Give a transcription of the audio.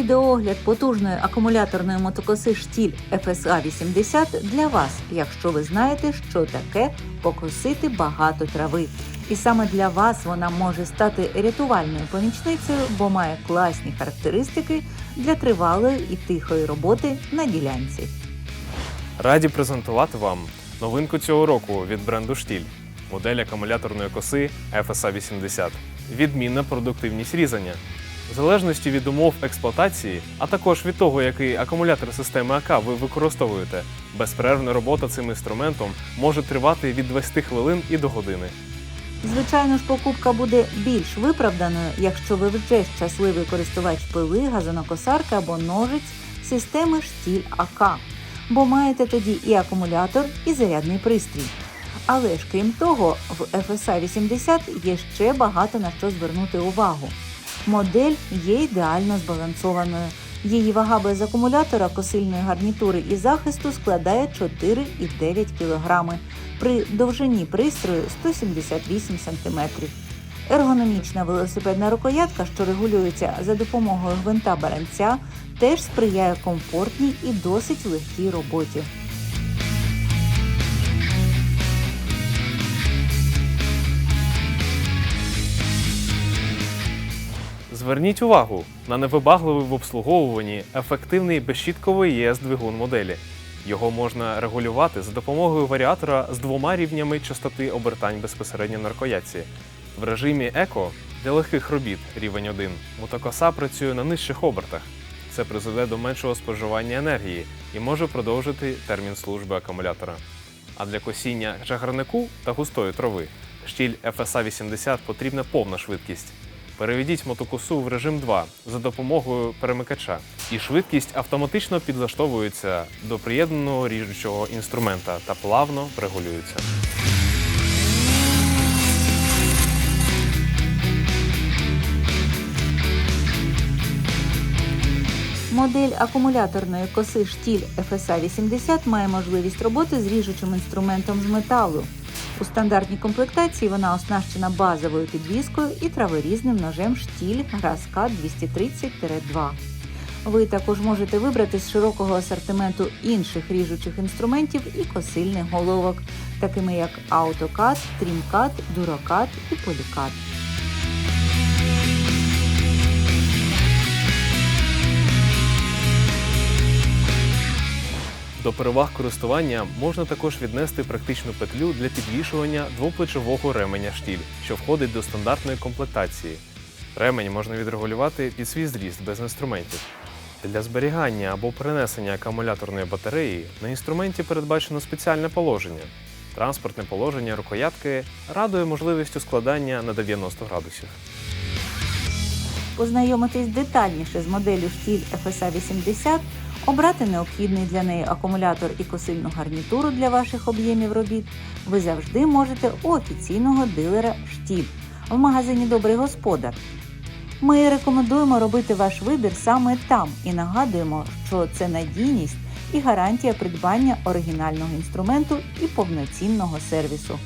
Відеоогляд потужної акумуляторної мотокоси штіль FSA 80 для вас, якщо ви знаєте, що таке покосити багато трави. І саме для вас вона може стати рятувальною помічницею, бо має класні характеристики для тривалої і тихої роботи на ділянці. Раді презентувати вам новинку цього року від бренду Штіль. Модель акумуляторної коси FSA 80. Відмінна продуктивність різання. В залежності від умов експлуатації, а також від того, який акумулятор системи АК ви використовуєте, безперервна робота цим інструментом може тривати від 20 хвилин і до години. Звичайно ж, покупка буде більш виправданою, якщо ви вже щасливий користувач пили, газонокосарки або ножиць системи штіль АК, бо маєте тоді і акумулятор, і зарядний пристрій. Але ж крім того, в FSA 80 є ще багато на що звернути увагу. Модель є ідеально збалансованою. Її вага без акумулятора, косильної гарнітури і захисту складає 4,9 кг при довжині пристрою 178 см. Ергономічна велосипедна рукоятка, що регулюється за допомогою гвинта баранця, теж сприяє комфортній і досить легкій роботі. Зверніть увагу на невибагливий в обслуговуванні ефективний безщітковий ЄС двигун моделі. Його можна регулювати за допомогою варіатора з двома рівнями частоти обертань безпосередньо на рукоятці. В режимі еко для легких робіт рівень 1 мотокоса працює на нижчих обертах. Це призведе до меншого споживання енергії і може продовжити термін служби акумулятора. А для косіння чагарнику та густої трави штіль FSA 80 потрібна повна швидкість. Переведіть мотокосу в режим 2 за допомогою перемикача, і швидкість автоматично підлаштовується до приєднаного ріжучого інструмента та плавно регулюється. Модель акумуляторної коси штіль FSA 80 має можливість роботи з ріжучим інструментом з металу. У стандартній комплектації вона оснащена базовою підвіскою і траворізним ножем штіль Граска 230-2. Ви також можете вибрати з широкого асортименту інших ріжучих інструментів і косильних головок, такими як AutoCAD, TrimCAD, DuraCAD і PolyCAD. До переваг користування можна також віднести практичну петлю для підвішування двоплечового ременя штіль, що входить до стандартної комплектації. Ремень можна відрегулювати під свій зріст без інструментів. Для зберігання або перенесення акумуляторної батареї на інструменті передбачено спеціальне положення. Транспортне положення рукоятки радує можливістю складання на 90 градусів. Познайомитись детальніше з моделлю штіль FSA 80, обрати необхідний для неї акумулятор і косильну гарнітуру для ваших об'ємів робіт, ви завжди можете у офіційного дилера штіль в магазині Добрий господар. Ми рекомендуємо робити ваш вибір саме там і нагадуємо, що це надійність і гарантія придбання оригінального інструменту і повноцінного сервісу.